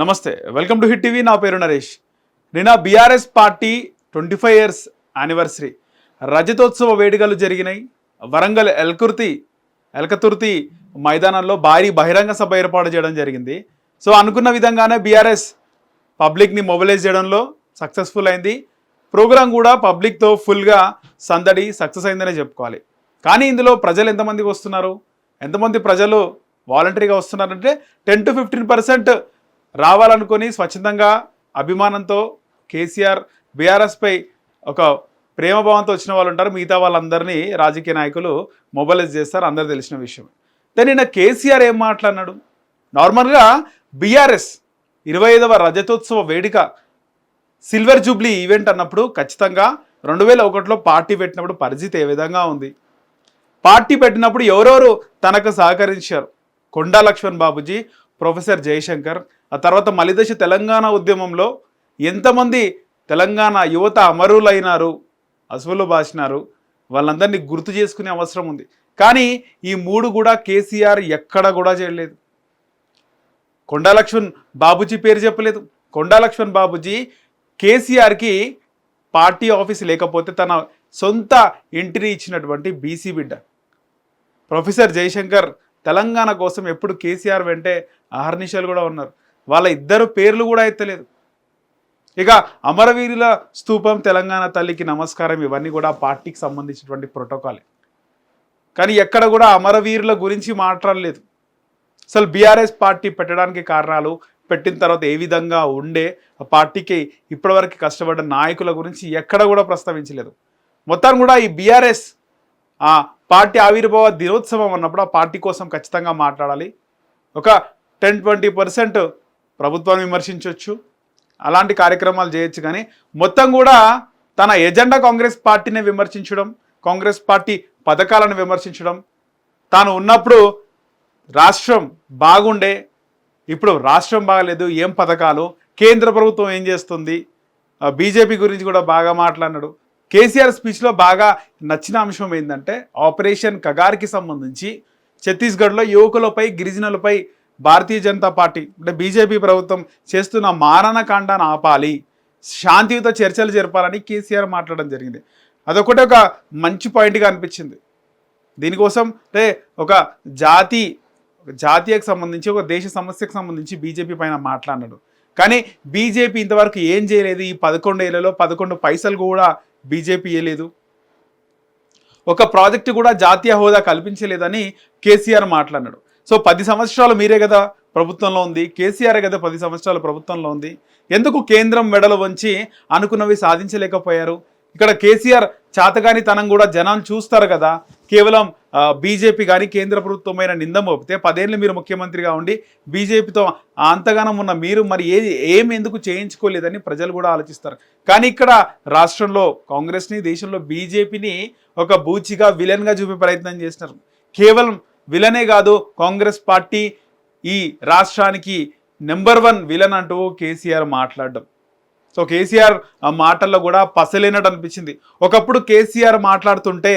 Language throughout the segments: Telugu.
నమస్తే వెల్కమ్ టు హిట్ టీవీ. నా పేరు నరేష్. నిన్న BRS party twenty five years anniversary. రజతోత్సవ వేడుకలు జరిగినాయి. వరంగల్ ఎల్కుర్తి ఎల్కతుర్తి మైదానంలో భారీ బహిరంగ సభ ఏర్పాటు చేయడం జరిగింది. సో అనుకున్న విధంగానే బీఆర్ఎస్ పబ్లిక్ని మొబిలైజ్ చేయడంలో సక్సెస్ఫుల్ అయింది. ప్రోగ్రాం కూడా పబ్లిక్తో ఫుల్గా సందడి సక్సెస్ అయిందనే చెప్పుకోవాలి. కానీ ఇందులో ప్రజలు ఎంతమందికి వస్తున్నారు? ఎంతమంది ప్రజలు వాలంటరీగా వస్తున్నారంటే టెన్ టు ఫిఫ్టీన్ పర్సెంట్ రావాలనుకొని స్వచ్ఛందంగా అభిమానంతో కేసీఆర్ బీఆర్ఎస్పై ఒక ప్రేమభావంతో వచ్చిన వాళ్ళు ఉంటారు. మిగతా వాళ్ళందరినీ రాజకీయ నాయకులు మొబైలైజ్ చేస్తారు. అందరు తెలిసిన విషయం. దాని నిన్న కేసీఆర్ ఏం మాట్లాడినాడు? నార్మల్గా బీఆర్ఎస్ ఇరవై ఐదవ రజతోత్సవ వేడుక సిల్వర్ జూబ్లీ ఈవెంట్ అన్నప్పుడు ఖచ్చితంగా రెండు వేల ఒకటిలో పార్టీ పెట్టినప్పుడు పరిస్థితి ఏ విధంగా ఉంది? పార్టీ పెట్టినప్పుడు ఎవరెవరు తనకు సహకరించారు? కొండా లక్ష్మణ్ బాబుజీ ప్రొఫెసర్ జయశంకర్ ఆ తర్వాత మలిదశ తెలంగాణ ఉద్యమంలో ఎంతమంది తెలంగాణ యువత అమరులైనారు అసువులు బాసినారు వాళ్ళందరినీ గుర్తు చేసుకునే అవసరం ఉంది. కానీ ఈ మూడు కూడా కేసీఆర్ ఎక్కడ కూడా చేయలేదు. కొండా లక్ష్మణ్ బాబుజీ పేరు చెప్పలేదు. కొండా లక్ష్మణ్ బాబుజీ కేసీఆర్కి పార్టీ ఆఫీస్ లేకపోతే తన సొంత ఎంట్రీ ఇచ్చినటువంటి బీసీ బిడ్డ. ప్రొఫెసర్ జయశంకర్ తెలంగాణ కోసం ఎప్పుడు కేసీఆర్ వెంటే అహర్నిశలు కూడా ఉన్నారు. వాళ్ళ ఇద్దరు పేర్లు కూడా ఎత్తలేదు. ఇక అమరవీరుల స్థూపం తెలంగాణ తల్లికి నమస్కారం ఇవన్నీ కూడా పార్టీకి సంబంధించినటువంటి ప్రోటోకాలే. కానీ ఎక్కడ కూడా అమరవీరుల గురించి మాట్లాడలేదు. అసలు బీఆర్ఎస్ పార్టీ పెట్టడానికి కారణాలు పెట్టిన తర్వాత ఏ విధంగా ఉండే ఆ పార్టీకి ఇప్పటివరకు కష్టపడ్డ నాయకుల గురించి ఎక్కడ కూడా ప్రస్తావించలేదు. మొత్తం కూడా ఈ బీఆర్ఎస్ ఆ పార్టీ ఆవిర్భావ దినోత్సవం అన్నప్పుడు ఆ పార్టీ కోసం ఖచ్చితంగా మాట్లాడాలి. ఒక టెన్ ట్వంటీ పర్సెంట్ ప్రభుత్వాన్ని విమర్శించవచ్చు అలాంటి కార్యక్రమాలు చేయొచ్చు కానీ మొత్తం కూడా తన ఎజెండా కాంగ్రెస్ పార్టీని విమర్శించడం కాంగ్రెస్ పార్టీ పథకాలను విమర్శించడం. తాను ఉన్నప్పుడు రాష్ట్రం బాగుండే ఇప్పుడు రాష్ట్రం బాగలేదు ఏం పథకాలు? కేంద్ర ప్రభుత్వం ఏం చేస్తుంది? బీజేపీ గురించి కూడా బాగా మాట్లాడినాడు. కేసీఆర్ స్పీచ్లో బాగా నచ్చిన అంశం ఏంటంటే ఆపరేషన్ కగార్కి సంబంధించి ఛత్తీస్గఢ్లో యువకులపై గిరిజనులపై భారతీయ జనతా పార్టీ అంటే బీజేపీ ప్రభుత్వం చేస్తున్న మారణకాండాన్ని ఆపాలి శాంతియుత చర్చలు జరపాలని కేసీఆర్ మాట్లాడడం జరిగింది. అదొకటి ఒక మంచి పాయింట్గా అనిపించింది. దీనికోసం అంటే ఒక జాతి జాతీయకు సంబంధించి ఒక దేశ సమస్యకు సంబంధించి బీజేపీ పైన మాట్లాడినాడు. కానీ బీజేపీ ఇంతవరకు ఏం చేయలేదు. ఈ పదకొండు ఏళ్ళలో పదకొండు పైసలు కూడా బీజేపీ ఇవ్వలేదు ఒక ప్రాజెక్టు కూడా జాతీయ హోదా కల్పించలేదని కేసీఆర్ మాట్లాడినాడు. సో పది సంవత్సరాలు మీరే కదా ప్రభుత్వంలో ఉంది. కేసీఆర్ కదా పది సంవత్సరాలు ప్రభుత్వంలో ఉంది. ఎందుకు కేంద్రం మెడలు వంచి అనుకున్నవి సాధించలేకపోయారు? ఇక్కడ కేసీఆర్ చాతగాని తనం కూడా జనాలు చూస్తారు కదా. కేవలం బీజేపీ కానీ కేంద్ర ప్రభుత్వమైన నింద మోపితే పదేళ్ళు మీరు ముఖ్యమంత్రిగా ఉండి బీజేపీతో అంతగానం ఉన్న మీరు మరి ఏ ఏం ఎందుకు చేయించుకోలేదని ప్రజలు కూడా ఆలోచిస్తారు. కానీ ఇక్కడ రాష్ట్రంలో కాంగ్రెస్ని దేశంలో బీజేపీని ఒక బూచిగా విలన్గా చూపే ప్రయత్నం చేస్తున్నారు కేవలం విలనే కాదు కాంగ్రెస్ పార్టీ ఈ రాష్ట్రానికి నెంబర్ వన్ విలన్ అంటూ కేసీఆర్ మాట్లాడడం. సో కేసీఆర్ ఆ మాటల్లో కూడా పసలేనట్టు అనిపించింది. ఒకప్పుడు కేసీఆర్ మాట్లాడుతుంటే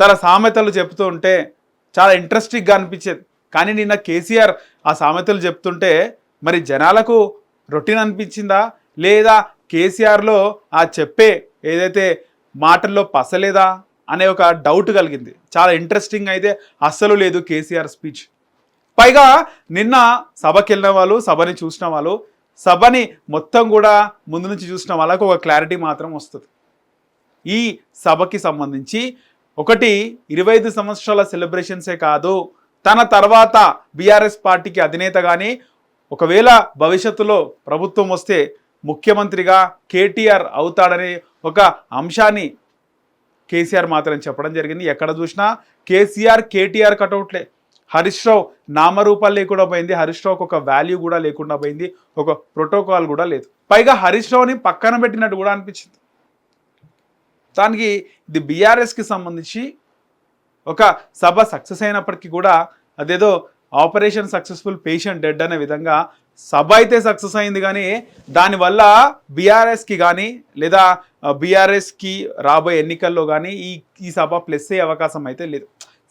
తన సామెతలు చెప్తూ ఉంటే చాలా ఇంట్రెస్టింగ్గా అనిపించేది. కానీ నిన్న కేసీఆర్ ఆ సామెతలు చెప్తుంటే మరి జనాలకు రొటీన్ అనిపించిందా? లేదా కేసీఆర్లో ఆ చెప్పే ఏదైతే మాటల్లో పసలేదా? అనే ఒక డౌట్ కలిగింది. చాలా ఇంట్రెస్టింగ్ అయితే అస్సలు లేదు కేసీఆర్ స్పీచ్ పైగా నిన్న సభకి వెళ్ళిన వాళ్ళు సభని చూసిన వాళ్ళు సభని మొత్తం కూడా ముందు నుంచి చూసిన వాళ్ళకు ఒక క్లారిటీ మాత్రం వస్తుంది. ఈ సభకి సంబంధించి ఒకటి ఇరవై ఐదు సంవత్సరాల సెలబ్రేషన్సే కాదు తన తర్వాత బీఆర్ఎస్ పార్టీకి అధినేత కానీ ఒకవేళ భవిష్యత్తులో ప్రభుత్వం వస్తే ముఖ్యమంత్రిగా కేటీఆర్ అవుతాడనే ఒక అంశాన్ని కేసీఆర్ మాత్రం చెప్పడం జరిగింది. ఎక్కడ చూసినా కేసీఆర్ కేటీఆర్ కటౌట్లే హరీష్ రావు నామరూపాలు లేకుండా పోయింది. హరీష్ రావుకి ఒక వాల్యూ కూడా లేకుండా పోయింది. ఒక ప్రోటోకాల్ కూడా లేదు. పైగా హరీష్ రావుని పక్కన పెట్టినట్టు కూడా అనిపించింది. దానికి ఇది బీఆర్ఎస్కి సంబంధించి ఒక సభ సక్సెస్ అయినప్పటికీ కూడా అదేదో ఆపరేషన్ సక్సెస్ఫుల్ పేషెంట్ డెడ్ అనే విధంగా సభ అయితే సక్సెస్ అయింది కానీ దానివల్ల బీఆర్ఎస్కి కానీ లేదా బీఆర్ఎస్కి రాబోయే ఎన్నికల్లో కానీ ఈ ఈ సభ ప్లస్ అయ్యే అవకాశం అయితే లేదు.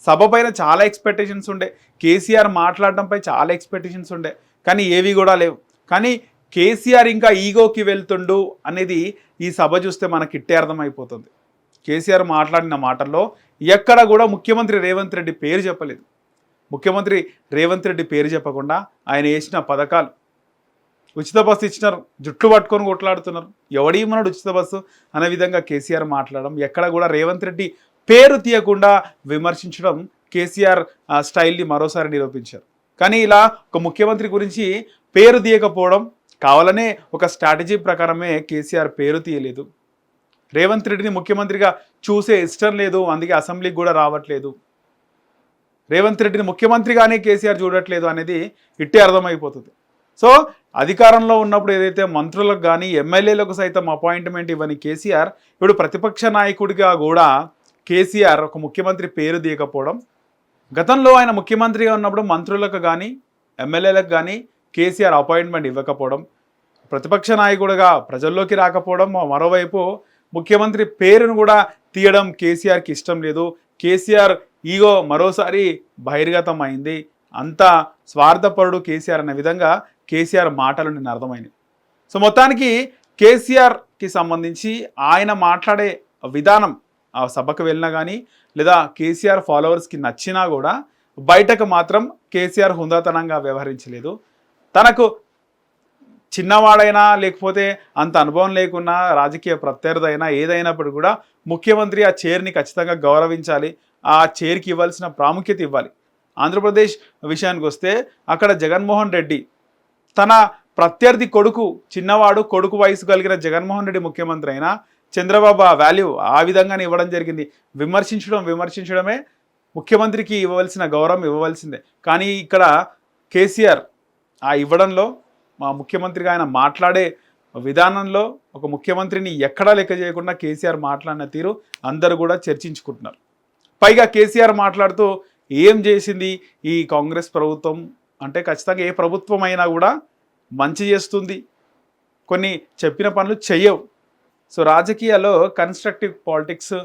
సభ పైన చాలా ఎక్స్పెక్టేషన్స్ ఉండే. కేసీఆర్ మాట్లాడడంపై చాలా ఎక్స్పెక్టేషన్స్ ఉండే. కానీ ఏవి కూడా లేవు. కానీ కేసీఆర్ ఇంకా ఈగోకి వెళ్తుండు అనేది ఈ సభ చూస్తే మనకి ఇట్టే అర్థమైపోతుంది. కేసీఆర్ మాట్లాడిన మాటల్లో ఎక్కడ కూడా ముఖ్యమంత్రి రేవంత్ రెడ్డి పేరు చెప్పలేదు. ముఖ్యమంత్రి రేవంత్ రెడ్డి పేరు చెప్పకుండా ఆయన వేసిన పథకాలు ఉచిత బస్సు ఇచ్చినారు. జుట్లు పట్టుకొని కొట్లాడుతున్నారు. ఎవడేమన్నాడు ఉచిత బస్సు? అనే విధంగా కేసీఆర్ మాట్లాడడం ఎక్కడ కూడా రేవంత్ రెడ్డి పేరు తీయకుండా విమర్శించడం కేసీఆర్ స్టైల్ని మరోసారి నిరూపించారు. కానీ ఇలా ఒక ముఖ్యమంత్రి గురించి పేరు తీయకపోవడం కావాలనే ఒక స్ట్రాటజీ ప్రకారమే కేసీఆర్ పేరు తీయలేదు. రేవంత్ రెడ్డిని ముఖ్యమంత్రిగా చూసే ఇష్టం లేదు అందుకే అసెంబ్లీకి కూడా రావట్లేదు. రేవంత్ రెడ్డిని ముఖ్యమంత్రిగానే కేసీఆర్ చూడట్లేదు అనేది ఇట్టే అర్థమైపోతుంది. సో అధికారంలో ఉన్నప్పుడు ఏదైతే మంత్రులకు కానీ ఎమ్మెల్యేలకు సైతం అపాయింట్మెంట్ ఇవ్వని కేసీఆర్ ఇప్పుడు ప్రతిపక్ష నాయకుడిగా కూడా కేసీఆర్ ఒక ముఖ్యమంత్రి పేరు తీయకపోవడం గతంలో ఆయన ముఖ్యమంత్రిగా ఉన్నప్పుడు మంత్రులకు కానీ ఎమ్మెల్యేలకు కానీ కేసీఆర్ అపాయింట్మెంట్ ఇవ్వకపోవడం ప్రతిపక్ష నాయకుడిగా ప్రజల్లోకి రాకపోవడం మరోవైపు ముఖ్యమంత్రి పేరును కూడా తీయడం కేసీఆర్కి ఇష్టం లేదు. కేసీఆర్ ఈగో మరోసారి బహిర్గతం అయింది అంత స్వార్థపరుడు కేసీఆర్ అనే విధంగా కేసీఆర్ మాటలు నిన్న అర్థమైనవి. సో మొత్తానికి కేసీఆర్కి సంబంధించి ఆయన మాట్లాడే విధానం ఆ సభకు వెళ్ళినా కానీ లేదా కేసీఆర్ ఫాలోవర్స్కి నచ్చినా కూడా బయటకు మాత్రం కేసీఆర్ హుందాతనంగా వ్యవహరించలేదు. తనకు చిన్నవాడైనా లేకపోతే అంత అనుభవం లేకున్నా రాజకీయ ప్రత్యర్థి అయినా ఏదైనప్పుడు కూడా ముఖ్యమంత్రి ఆ చైర్ని ఖచ్చితంగా గౌరవించాలి. ఆ చైర్కి ఇవ్వాల్సిన ప్రాముఖ్యత ఇవ్వాలి. ఆంధ్రప్రదేశ్ విషయానికి వస్తే అక్కడ జగన్మోహన్ రెడ్డి తన ప్రత్యర్థి కొడుకు చిన్నవాడు కొడుకు వయసు కలిగిన జగన్మోహన్ రెడ్డి ముఖ్యమంత్రి అయినా చంద్రబాబు ఆ వాల్యూ ఆ విధంగానే ఇవ్వడం జరిగింది. విమర్శించడం విమర్శించడమే ముఖ్యమంత్రికి ఇవ్వవలసిన గౌరవం ఇవ్వవలసిందే. కానీ ఇక్కడ కేసీఆర్ ఆ ఇవ్వడంలో మా ముఖ్యమంత్రిగా ఆయన మాట్లాడే విధానంలో ఒక ముఖ్యమంత్రిని ఎక్కడా లెక్క చేయకుండా కేసీఆర్ మాట్లాడిన తీరు అందరూ కూడా చర్చించుకుంటున్నారు. పైగా కేసీఆర్ మాట్లాడుతూ ఏం చేసింది ఈ కాంగ్రెస్ ప్రభుత్వం? అంటే ఖచ్చితంగా ఏ ప్రభుత్వం అయినా కూడా మంచి చేస్తుంది. కొన్ని చెప్పిన పనులు చెయ్యవు. సో రాజకీయాల్లో కన్స్ట్రక్టివ్ పాలిటిక్స్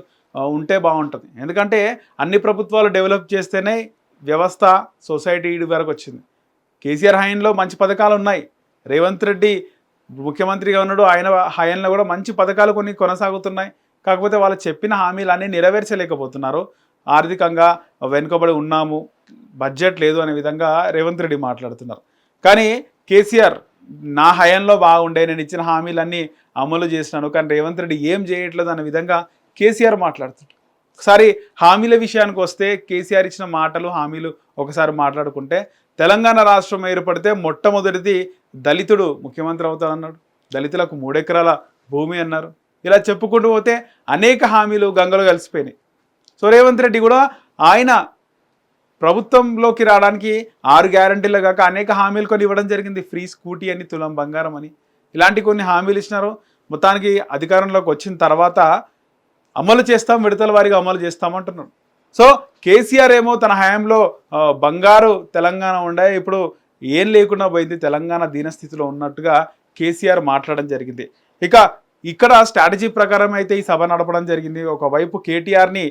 ఉంటే బాగుంటుంది. ఎందుకంటే అన్ని ప్రభుత్వాలు డెవలప్ చేస్తేనే వ్యవస్థ సొసైటీ ఇటు వరకు వచ్చింది. కేసీఆర్ హయాంలో మంచి పథకాలు ఉన్నాయి. రేవంత్ రెడ్డి ముఖ్యమంత్రిగా ఉన్నాడు. ఆయన హయాంలో కూడా మంచి పథకాలు కొన్ని కొనసాగుతున్నాయి. కాకపోతే వాళ్ళు చెప్పిన హామీలు అన్నీ నెరవేర్చలేకపోతున్నారు. ఆర్థికంగా వెనుకబడి ఉన్నాము బడ్జెట్ లేదు అనే విధంగా రేవంత్ రెడ్డి మాట్లాడుతున్నారు. కానీ కేసీఆర్ నా హయాంలో బాగుండే నేను ఇచ్చిన హామీలన్నీ అమలు చేసినాను కానీ రేవంత్ రెడ్డి ఏం చేయట్లేదు అనే విధంగా కేసీఆర్ మాట్లాడుతున్నారు. ఒకసారి హామీల విషయానికి వస్తే కేసీఆర్ ఇచ్చిన మాటలు హామీలు ఒకసారి మాట్లాడుకుంటే తెలంగాణ రాష్ట్రం ఏర్పడితే మొట్టమొదటిది దళితుడు ముఖ్యమంత్రి అవుతాడన్నాడు దళితులకు మూడెకరాల భూమి అన్నారు. ఇలా చెప్పుకుంటూ పోతే అనేక హామీలు గంగలో కలిసిపోయినాయి. సో రేవంత్ రెడ్డి కూడా ఆయన ప్రభుత్వంలోకి రావడానికి ఆరు గ్యారంటీలు కాక అనేక హామీలు కొన్ని ఇవ్వడం జరిగింది. ఫ్రీ స్కూటీ అని తులం బంగారం అని. ఇలాంటి కొన్ని హామీలు ఇచ్చినారు. మొత్తానికి అధికారంలోకి వచ్చిన తర్వాత అమలు చేస్తాం విడతల వారిగా అమలు చేస్తామంటున్నారు సో కేసీఆర్ ఏమో తన హయాంలో బంగారు తెలంగాణ ఉండే. ఇప్పుడు ఏం లేకుండా పోయింది. తెలంగాణ దీనస్థితిలో ఉన్నట్టుగా కేసీఆర్ మాట్లాడడం జరిగింది. ఇక ఇక్కడ స్ట్రాటజీ ప్రకారం అయితే ఈ సభ నడపడం జరిగింది. ఒకవైపు కేటీఆర్ని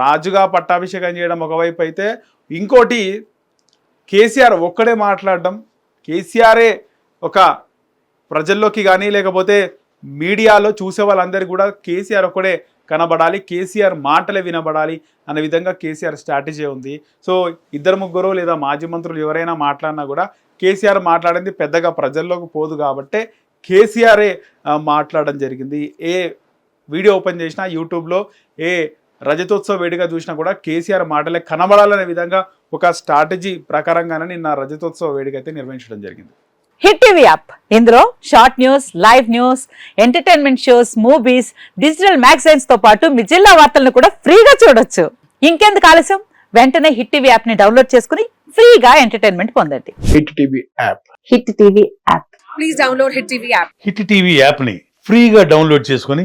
రాజుగా పట్టాభిషేకం చేయడం ఒకవైపు అయితే ఇంకోటి కేసీఆర్ ఒక్కడే మాట్లాడడం. కేసీఆరే ఒక ప్రజల్లోకి కానీ లేకపోతే మీడియాలో చూసే వాళ్ళందరికీ కూడా కేసీఆర్ ఒక్కడే కనబడాలి కేసీఆర్ మాటలే వినబడాలి అనే విధంగా కేసీఆర్ స్ట్రాటజీ ఉంది. సో ఇద్దరు ముగ్గురు లేదా మాజీ మంత్రులు ఎవరైనా మాట్లాడినా కూడా కేసీఆర్ మాట్లాడింది పెద్దగా ప్రజల్లోకి పోదు కాబట్టే కేసీఆరే మాట్లాడడం జరిగింది. ఏ వీడియో ఓపెన్ చేసినా యూట్యూబ్లో ఏ రజతోత్సవ వేడిగా చూసినా కూడా కేసీఆర్ మాటలే కనబడాలనే విధంగా ఒక స్ట్రాటజీ ప్రకారంగానే నిన్న రజతోత్సవ వేడుక అయితే నిర్వహించడం జరిగింది. Hit TV app. ఇందులో short news live news entertainment shows movies digital మ్యాగజైన్స్తో పాటు మీ జిల్లా వార్తలను కూడా ఫ్రీగా చూడొచ్చు. ఇంకెందుకు ఆలస్యం? వెంటనే హిట్ టీవీ యాప్ని డౌన్లోడ్ చేసుకుని ఫ్రీగా ఎంటర్టైన్మెంట్ పొందండి. Hit TV app. Hit TV app. Please download Hit TV app. Hit TV యాప్ని ఫ్రీగా డౌన్లోడ్ చేసుకొని